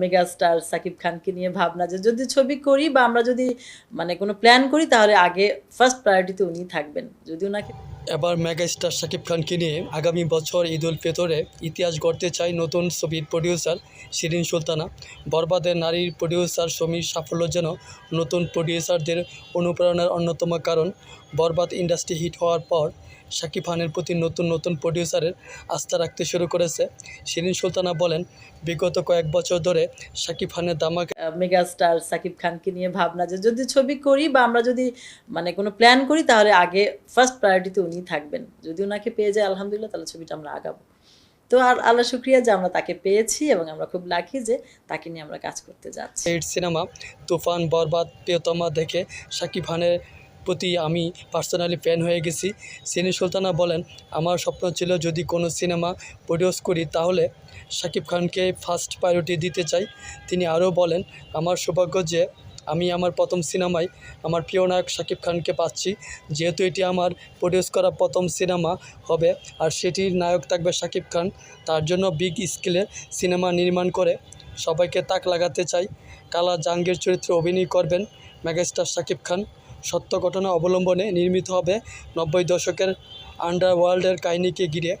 Mega star Shakib খানকে নিয়ে ভাবনা যে যদি ছবি করি বা আমরা যদি মানে কোনো প্ল্যান করি, তাহলে আগে ফার্স্ট প্রায়োরিটিতে উনি থাকবেন। যদি ওনাকে এবার মেগা স্টার শাকিব খানকে নিয়ে আগামী বছর ঈদ উল ফিতরে ইতিহাস গড়তে চায় নতুন ছবির প্রডিউসার শিরিন সুলতানা। বরবাদের নারীর প্রডিউসার সমীর সাফল্য যেন নতুন প্রডিউসারদের অনুপ্রেরণার অন্যতম কারণ। বরবাদ ইন্ডাস্ট্রি হিট হওয়ার পর শাকিব খানের প্রতি নতুন নতুন প্রডিউসারের আস্থা রাখতে শুরু করেছে। শিরিন সুলতানা বলেন, বিগত কয়েক বছর ধরে শাকিব খানের দামাক মেগা স্টার সাকিব খানকে নিয়ে ভাবনা যে যদি ছবি করি বা আমরা যদি মানে কোনো প্ল্যান করি, তাহলে আগে ফার্স্ট প্রায়োরিটিতে উনি থাকবেন। যদি ওনাকে পেয়ে যায়, আলহামদুলিল্লাহ, তাহলে ছবিটা আমরা আগাবো। তো আর আল্লাহ শুক্রিয়া যে আমরা তাকে পেয়েছি এবং আমরা খুব লাকি যে তাকে নিয়ে আমরা কাজ করতে যাচ্ছি। হিট সিনেমা তুফান বরবাদ, প্রিয়তমা দেখে শাকিব খানের প্রতি আমি পার্সোনালি ফ্যান হয়ে গেছি। সিনি সুলতানা বলেন, আমার স্বপ্ন ছিল যদি কোনো সিনেমা প্রডিউস করি, তাহলে শাকিব খানকে ফার্স্ট প্রায়োরিটি দিতে চাই। তিনি আরও বলেন, আমার সৌভাগ্য যে আমি আমার প্রথম সিনেমায় আমার প্রিয় নায়ক শাকিব খানকে পাচ্ছি। যেহেতু এটি আমার প্রডিউস করা প্রথম সিনেমা হবে, আর সেটির নায়ক থাকবে শাকিব খান। তার জন্য বিগ স্কেলে সিনেমা নির্মাণ করে সবাইকে তাক লাগাতে চাই। কালা জাহাঙ্গীর চরিত্রে অভিনয় করবেন মেগাস্টার শাকিব খান। সত্য ঘটনা অবলম্বনে নির্মিত হবে নব্বই দশকের আন্ডারওয়ার্ল্ডের কাহিনীকে ঘিরে।